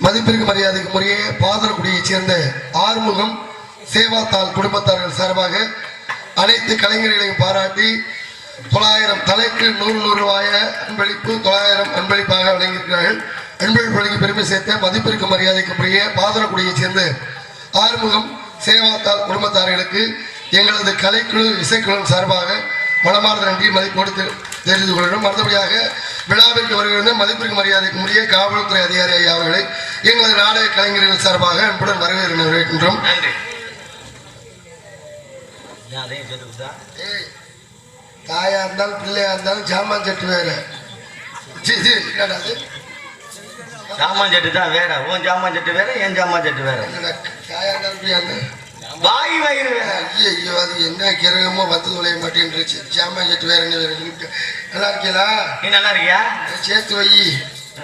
மதிப்பிற்கு மரியாதைக்கு முறையே பாதரக்குடியைச் சேர்ந்த ஆறுமுகம் சேவாத்தாள் குடும்பத்தார்கள் சார்பாக அனைத்து கலைஞர்களையும் பாராட்டி தொள்ளாயிரம் தலைக்கு நூறு நூறு ரூபாய அன்பளிப்பு தொள்ளாயிரம் அன்பளிப்பாக வழங்கியிருக்கிறார்கள். அன்பளிப்பு வழங்கி பெருமை சேர்த்த மதிப்பிற்கு மரியாதைக்கு முறையே பாதரக்குடியைச் சேர்ந்த ஆறுமுகம் சேவாத்தால் குடும்பத்தார்களுக்கு எங்களது கலைக்குழு இசைக்குழு சார்பாக மனமார்ந்த நன்றி மதிப்போடு தெரி- தெரிந்து கொள்கிறோம் மறுபடியாக விழாவிற்கு வருகிற மதிப்பிற்கு மரியாதைக்கு முறைய காவல்துறை அதிகாரி ஐயா அவர்களை எங்களது நாடக கலைஞர்கள் சார்பாக அன்புடன் வரவேற்கின்றோம் தாயா இருந்தாலும் பிள்ளையா இருந்தாலும் ஜாமான் சட்டு வேற? சாமான் சட்டு தான் வேற. உன் சாமான் சட்டு வேற என் சாமான் சட்டு வேற. தாயா இருந்தாலும் பிள்ளையா இருந்தாலும் வாய் வயிறு. ஐயோ அது என்ன கிரகமோ வந்து தொலைய மாட்டேன்ருச்சு ஜாமான் சட்டு வேற என்ன வேற. நல்லா இருக்கீங்களா? நீ நல்லா இருக்கியா? சேர்த்து வை.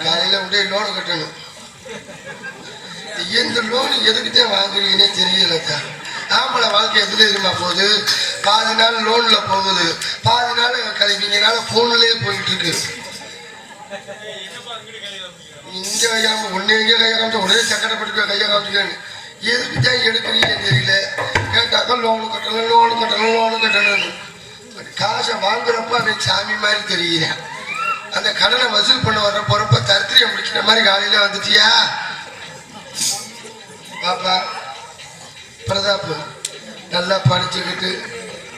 காலையில உடனே லோனு கட்டணும். இந்த லோன் எதுக்குத்தான் வாங்குறீங்கன்னே தெரியலக்கா. ஆம்பளை வாழ்க்கை எதுல தெரியுமா போகுது? பாதி நாள் லோன்ல போகுது. பாதி நாள் கழிப்பீங்கனால போன்லயே போயிட்டு இருக்கு. இங்க கையாம ஒன்னே கையை காமிச்சா உடனே சக்கரப்பட்டு கையை காமிச்சுக்கணும் எதுக்கு தான் எடுக்கிறீங்கன்னு தெரியல கேட்டாக்கா லோனு கட்டணும் லோனு கட்டணும் லோனு கட்டணும் காசை வாங்குறப்ப அவன் சாமி மாதிரி தெரியுறேன் அந்த கடனை வசூல் பண்ண வர்ற போறப்ப தரித்திரியம் முடிக்கிற மாதிரி காலையில வந்துட்டியா? பாப்பா பிரதாப் நல்லா படிச்சுக்கிட்டு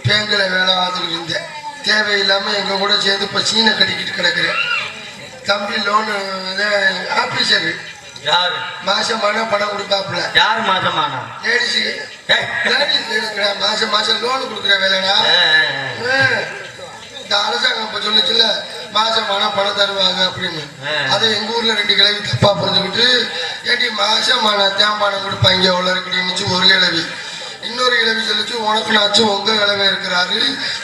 பேங்கில் வேலை பார்த்துக்கிட்டு இருந்தேன். தேவையில்லாம எங்க கூட சேர்ந்து இப்போ சீனை கட்டிக்கிட்டு கிடக்குறேன். தம்பி லோனு ஆபீசர் யாரு? மாசமான பணம் கொடுப்பாப்புல யாரு மாசமானா? லேடிஸ் மாசம் மாசம் லோன் கொடுக்குற வேலைடா. இந்த அரசாங்கம் இப்ப சொல்லுச்சுல்ல மாசமான பணம் தருவாங்க அப்படின்னு. அதை எங்க ஊர்ல ரெண்டு கிழவி தப்பா புரிஞ்சுக்கிட்டு ஏடி மாசமான தேம்பானம் கொடுப்பாங்க எவ்வளவு இருக்குன்னு ஒரு கிழவி. இன்னொரு கிழவி சொல்லிச்சு உனக்கு நாச்சும் உங்க கிழமை இருக்கிறாரு.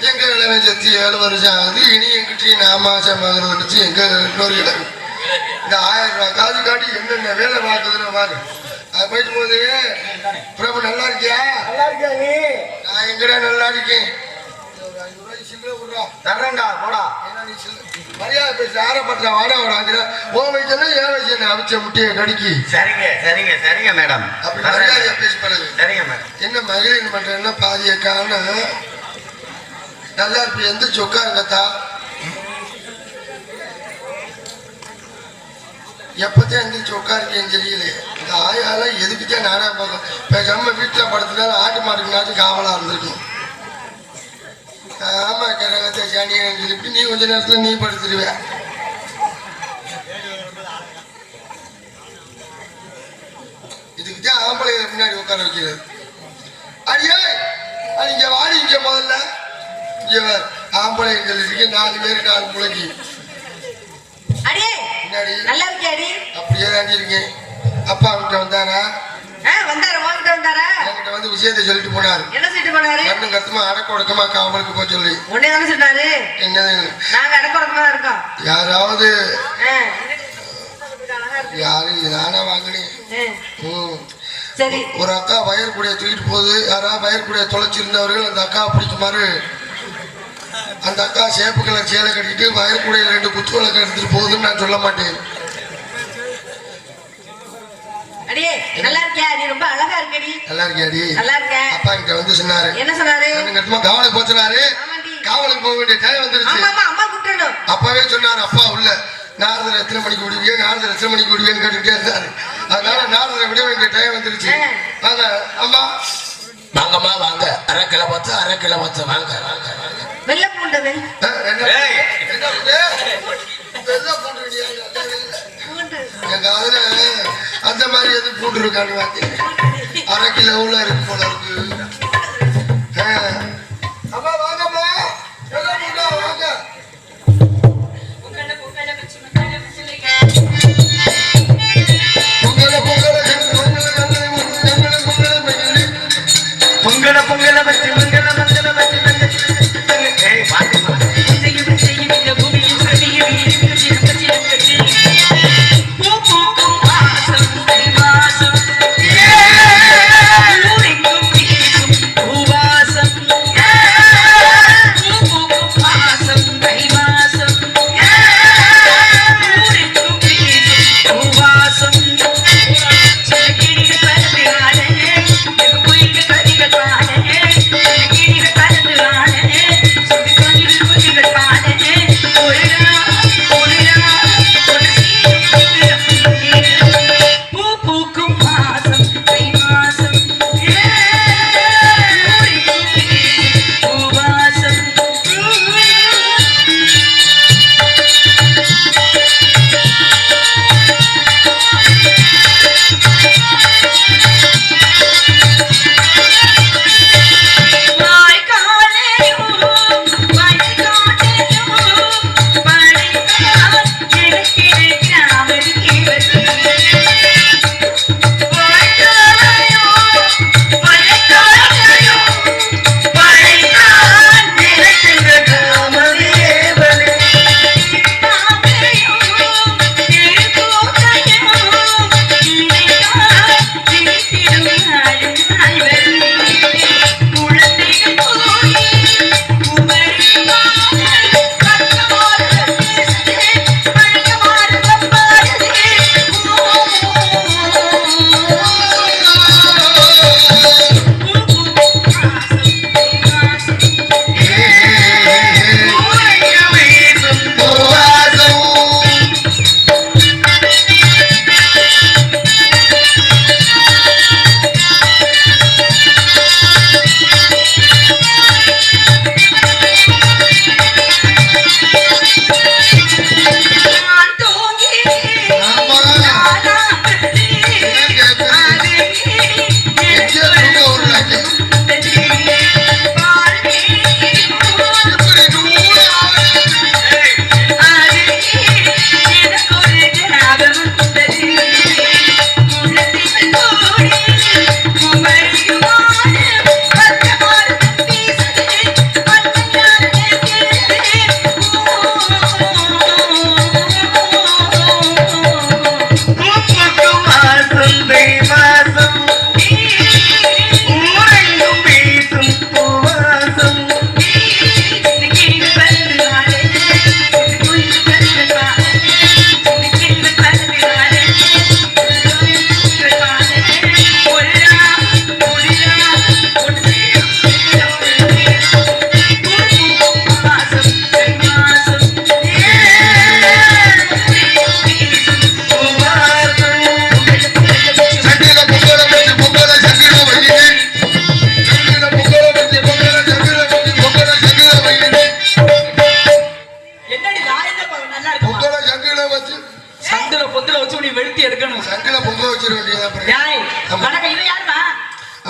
எங்க கிழமை செத்து ஏழு வருஷம் ஆகுது. இனி எங்கிட்டயும் நான் மாசம் ஆகுறது எங்க இன்னொரு கிழவி? இந்த ஆயிரம் ரூபாய் காசு காட்டி என்னென்ன வேலை பார்க்குதுன்னு பாரு. அது போயிட்டு போகுது. பிரபு நல்லா இருக்கியா? நல்லா இருக்கியா நீ? நான் எங்கடா நல்லா இருக்கேன்? தர்றேன்டா போடா. மரியாதை பேச ஆரம்பத்தில் வாடா வாடாங்கிற ஓ வயசுல ஏன் வயசு அவிச்ச முட்டையை கடிக்கி சரிங்க சரிங்க சரிங்க மேடம். அப்படி மரியாதையா பேசி பழகு. சரிங்க மேடம். என்ன மகளிர் மன்றம்னா பாதிய காரணம் நல்லா இருப்பி எந்திரிச்சு உட்காருங்கத்தா. எப்போத்தையும் எந்திரிச்சு உட்காருக்கேன்னு தெரியல இந்த ஆயாலாம் எதுக்குதான் நானே போகும் பேசாம வீட்டில் படுத்துனாலும் ஆட்டு மாட்டுக்குனாச்சும் காவலாக இருந்திருக்கும் ஆமா கிரகத்தை சனியன் சொல்லி நீ கொஞ்ச நேரத்தில் நீ படுத்துருவேன் இதுக்கு தான் பின்னாடி உட்கார வைக்கிறது. அடியே நீங்க வாடி இங்க முதல்ல. இவர் ஆம்பளை நாலு பேருக்கு நாலு பிள்ளைக்கு நல்லா இருக்கியா அடி அப்படியே தாண்டி இருக்கேன் அப்பா அவன்கிட்ட வந்தாரா? வந்தாரு உங்ககிட்ட வந்தாரா? என்கிட்ட வந்து விஷயத்தை சொல்லிட்டு போனார். என்ன சொல்லிட்டு போனாரு? கண்ணு கத்துமா அடக்க ஒடுக்கமா காவலுக்கு சொல்லி. உடனே தானே சொன்னாரு? என்னது நாங்க இருக்கோம். யாராவது. யாரு? நானா வாங்கினேன். சரி. ஒரு அக்கா வயற்குடிய தூக்கிட்டு போகுது. யாராவது வயற்குடிய தொலைச்சிருந்தவர்கள் அந்த அக்கா பிடிக்குமாறு அந்த அக்கா சேப்பு கலர் சேலை கட்டிட்டு வயற்குடியில் ரெண்டு குத்து விளக்கு எடுத்துட்டு போகுதுன்னு நான் சொல்ல மாட்டேன். அடியே நல்லா இருக்கியா? நீ ரொம்ப அழகா இருக்கடி. நல்லா இருக்கியாடி நல்லா இருக்க. அப்பா கிட்ட வந்து சொன்னாரு. என்ன சொன்னாரு? கட்டுமா காவலுக்கு போச்சுனாரு காவலுக்கு போக வேண்டிய டைம் வந்துருச்சு. ஆமா அம்மா கூப்பிட்டணும் அப்பவே சொன்னாரு அப்பா உள்ள நாரதர் எத்தனை மணிக்கு விடுவியே? நாரதர் எத்தனை மணிக்கு விடுவேன்னு கேட்டுக்கிட்டே இருந்தாரு. அதனால நாரதரை விட வேண்டிய டைம் வந்துருச்சு. வாங்க அம்மா. வாங்கம்மா வாங்க. அரை கிலோ பத்து அரை கிலோ பத்து வாங்க வாங்க வாங்க. வெள்ள பூண்டது. அந்த மாதிரி எது பூண்டு இருக்கான்னு அரை கிலோ உள்ள இருக்கு போல இருக்கு? பொங்கல பொங்கல. பொங்கல பொங்கல வச்சு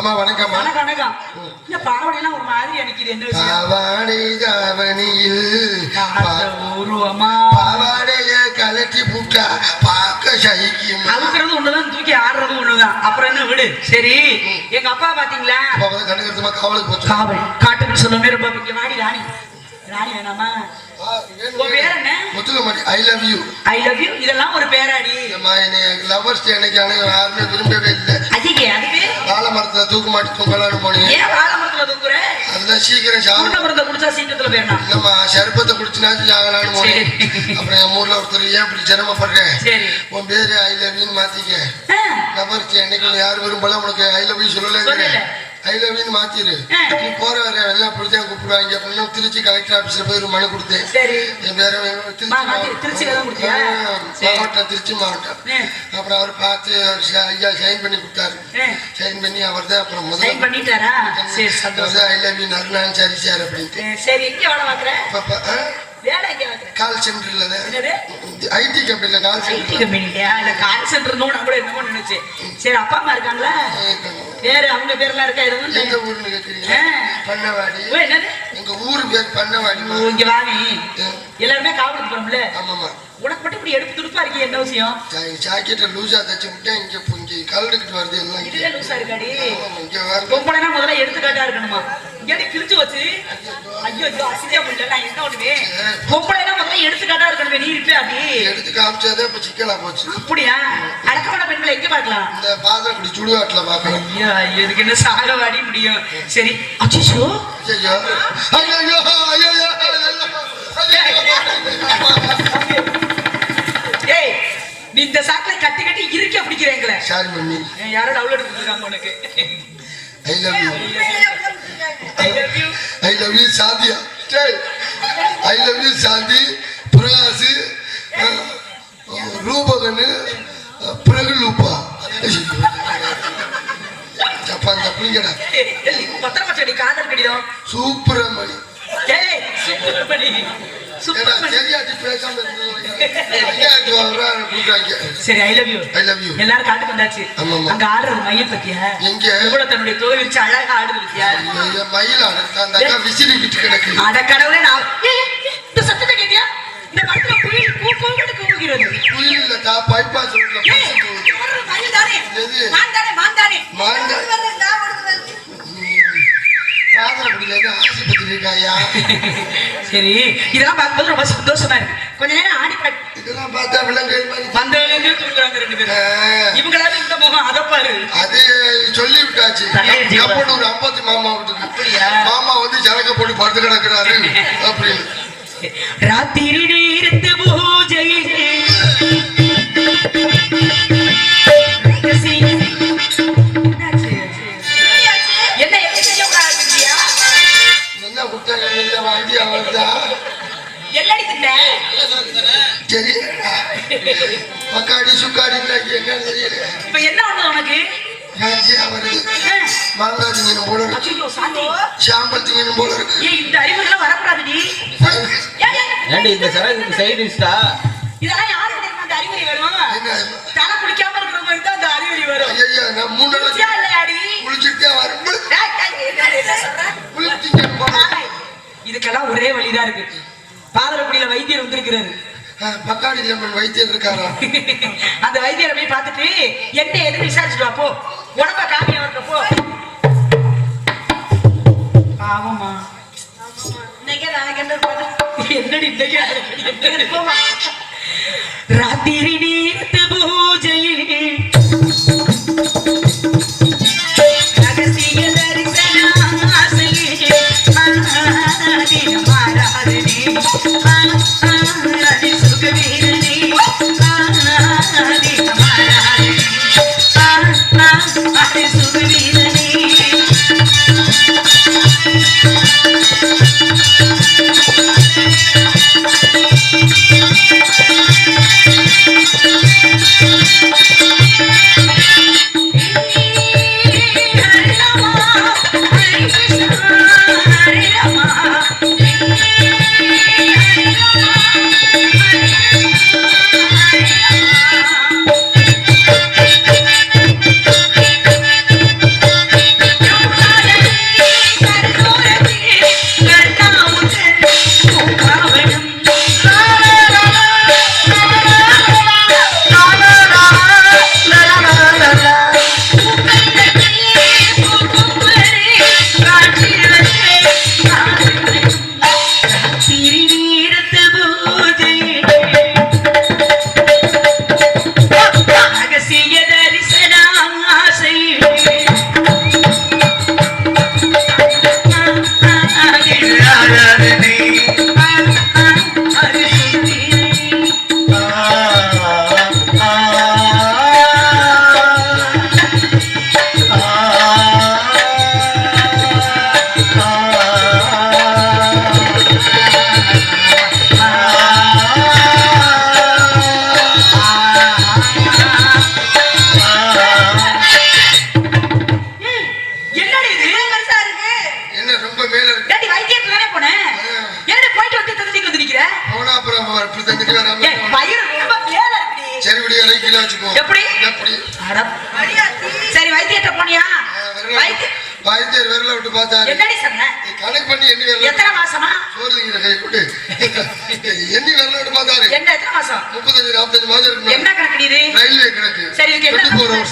வணக்கம் வணக்கம் வணக்கம். இந்த பாவடையெல்லாம் ஒரு மாதிரி அடிக்குது என்ன பாவாடை தாவணியில் உருவமா? பாவாடைய கலட்டி புட்டா பார்க்க சகிக்கும்? அவுக்கிறது ஒண்ணுதான் தூக்கி ஆடுறது ஒண்ணுதான். அப்புறம் என்ன விடு? சரி எங்க அப்பா பாத்தீங்களா? கண்டுக்கிறதுமா காவலுக்கு போச்சு. காவல். காட்டுக்கு சொல்லுமே ரொம்ப வாடி ராணி. ராணி வேணாமா? உன் பேர் என்ன? முத்துக்க மாட்டி I love you I love you இதெல்லாம் ஒரு பேராடி. என்னை லவர்ஸ் எனக்கு யாருமே விரும்பவே இல்லை. மரத்துல தூக்கு மாட்டி தூக்கலான்னு போனீங்க. ஏன் வாழை மரத்துல தூக்குற? அதுதான் சீக்கிரம் சாப்பிட மரத்தை குடிச்சா சீக்கிரத்துல குடிச்சுனாச்சும் போனேன். அப்புறம் என் ஊர்ல ஒருத்தர் ஏன் இப்படி சிரமப்படுறேன் சரி. உன் பேரு ஐ லவ் யூன்னு மாத்திக்க. லவர்ஸ் என்னைக்கு யார் விரும்பல உனக்கு ஐ லவ் யூ சொல்லல. ஐ லவ் யூன்னு மாத்திரு. ஆ. நீ போற வர எல்லாம் அப்படித்தான் கூப்பிடுவாங்க. அப்படின்னு திருச்சி கலெக்டர் ஆபீஸ்ல போய் ஒரு மனு கொடுத்தேன். சரி. என் பேர? சரி. மாவட்டம் திருச்சி மாவட்டம். அப்புறம் அவர் பார்த்து ஐயா சைன் பண்ணி கொடுத்தாரு. சைன் பண்ணி அவர் தான் அப்புறம் சைன் முதல்ல பண்ணிட்டாரா? ஐ லவ் யூ நருணான் சரி சார் அப்படின்ட்டு. சரி. கால் சென்டர்ல ஐடி கம்பெனில கால் ஐடி சென்டர் கம்பெனிலையா இல்ல கால் சென்டர் நான் கூட என்னமோ நினைச்சேன். சரி அப்பா அம்மா இருக்காங்களா? பேரு அவங்க பேர்லாம் இருக்கா? எதுவும் கேக்குறீங்க? ஆ. பண்ணவாடி. என்னது? எங்க ஊரு பேர் பண்ணவாடி. இங்க வாங்க எல்லாருமே காவலுக்கு போறோம்ல? ஆமாமா உனக்கு மட்டும் இப்படி எடுப்பு துடுப்பா இருக்கீங்க என்ன விஷயம்? ஜாக்கெட்டை லூசா தச்சு விட்டேன். இங்க இங்க கலந்துக்கிட்டு வருது எல்லாம் லூசா இருக்காடி. இங்க வருது பொம்பளைனா முதல்ல எடுத்துக்காட்டா இருக்கணுமா? இங்கே கிழிச்சு வச்சு? ஐயோ ஐயோ அசிங்கா முடியல நான் என்ன பண்ணுவேன் முதல்ல எடுத்துக்காட்டா இருக்கணுமே நீ இருப்பே அப்படி எடுத்து இப்ப சிக்கலா போச்சு அப்படியா அடக்கமான பெண்களை எங்க பார்க்கலாம் இந்த பாதக்குடி சுடுகாட்டுல பாக்கலாம் ஐயா இதுக்கு என்ன சாக வாடி முடியும் சரி அச்சோ ஐயோ ஐயோ ஐயோ ஏய் நீ இந்த சாக்கில கட்டி கட்டி இருக்க பிடிக்கிறேங்களே சாரி மம்மி யாரோ டவுன்லோட் பண்ணிருக்காங்க உனக்கு I love you I love you. I love you சாந்தியா I love you Shanthi Prakash ரூபகனு பிரகலூப்பா ஜப்பான் தப்புங்கடா பத்திரமா சொல்லி காதல் கடிதம். சூப்பரமணி. சரி I love you I love you எல்லாரும் காட்டுக்கு வந்தாச்சு. அங்க ஆடுறது மயில் பத்தியா? எங்க? இவ்வளவு தன்னுடைய தோல் விரிச்சு அழகா ஆடுது பத்தியா? மயிலாடு அந்த அக்கா விசிறிக்கிட்டு கிடக்கு. அட கடவுளே நான் இருக்காயா சரி இதெல்லாம் பார்க்கும்போது ரொம்ப சந்தோஷமா இருக்கு. கொஞ்ச நேரம் ஆடி இதெல்லாம் பார்த்தா வந்தவங்க தூக்குறாங்க ரெண்டு பேரும். ஆ, இவங்களாவது இந்த முகம் அதை பாரு. அது சொல்லி விட்டாச்சு. கப்பனூர் அம்பத்தி மாமா? மாமா வந்து சரக்கு போட்டு படுத்து கிடக்குறாரு. அப்படின்னு. ராத்திரி நேரத்து சரி பக்காடி சுக்காடி என்ன தெரியல. இப்ப என்ன ஒண்ணு உனக்கு? வருது மாங்காய் திங்கணும் போல இருக்கு. சாம்பல் திங்கணும் போல இருக்கு. ஏய், இந்த அறிவுகள்லாம் வரக்கூடாதுடி. ஏண்டி இந்த சரக்கு சைடு இஸ்டா இதெல்லாம் யாருக்கு தெரியுமா அந்த அறிகுறி வரும் தலை குளிக்காம இருக்கிறவங்களுக்கு தான் அந்த அறிகுறி வரும். ஐயா நான் மூணு நாள் இல்லையாடி? குளிச்சுட்டே வரும் இதுக்கெல்லாம் ஒரே வழிதான் இருக்கு. பாதரக்குடியில வைத்தியர் வந்திருக்கிறாரு. பக்காடி லெமன் வைத்தியர் இருக்காரா? அந்த வைத்தியரை போய் பார்த்துட்டு என்ன எதுன்னு விசாரிச்சுட்டு போ. உடம்ப காமியா இருக்க போ. என்னடி இன்னைக்கு என்னடி போமா ராத்திரி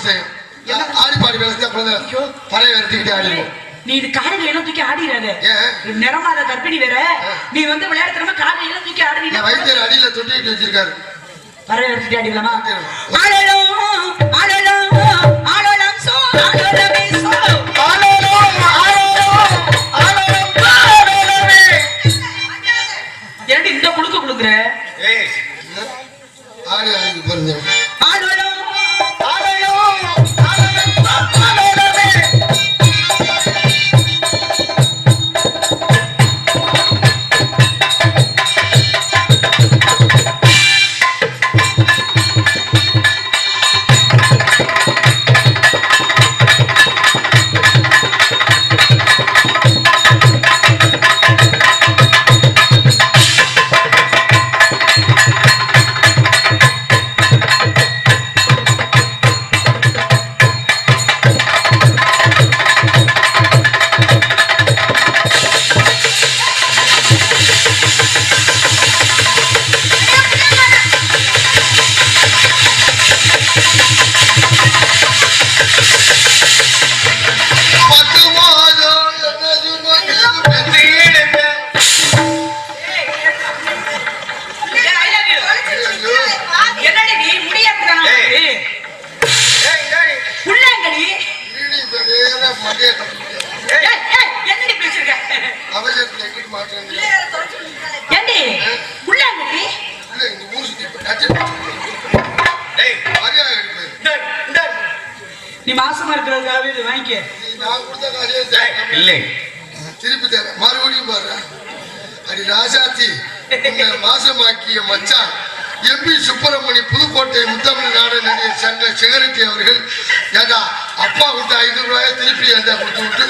டைம் ஆடி பாடி வேலை குழந்தை விரட்டிக்கிட்டே ஆடிடுவோம். நீ இது எல்லாம் தூக்கி ஆடிடாத நிறமாத கர்ப்பிணி வேற. நீ வந்து விளையாடுறமா காலையில எல்லாம் தூக்கி ஆடுறீங்க வைத்தியர் அடியில தொட்டிட்டு வச்சிருக்காரு. பறவை எடுத்துட்டு ஆடிடலாமா? ஆடலோ ஆடலோ ஆடலாம் சோ ஆடலமே சோ. ஏன்டி இந்த குளுக்கு குளுக்குற ஏய் ஆடி ஆடி பாருங்க இல்லை. திருப்பி தர மறுபடியும் பாரு. அடி ராஜாத்தி மாசமாக்கிய மச்சான் எம்பி சுப்பிரமணி புதுக்கோட்டை முத்தமிழ் நாடு நடிகர் சங்க செக்ரட்டரி அவர்கள் ஏண்டா அப்பா கொடுத்த ஐநூறு ரூபாய திருப்பி ஏண்டா கொடுத்து விட்டு?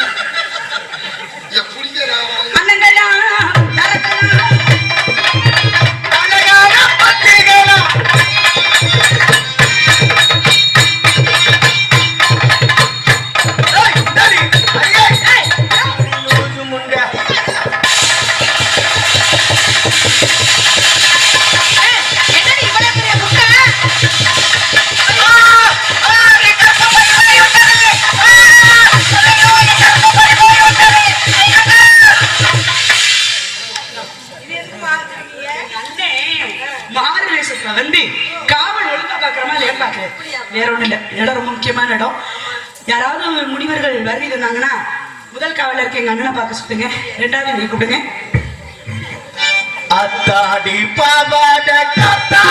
முனிவர்கள் தந்தாங்கன்னா முதல் காவலர் இருக்க எங்க அண்ணனை பார்க்க சொல்லுங்க. ரெண்டாவது நீ கூப்பிடுங்க. அத்தாடி பாவாட கத்தா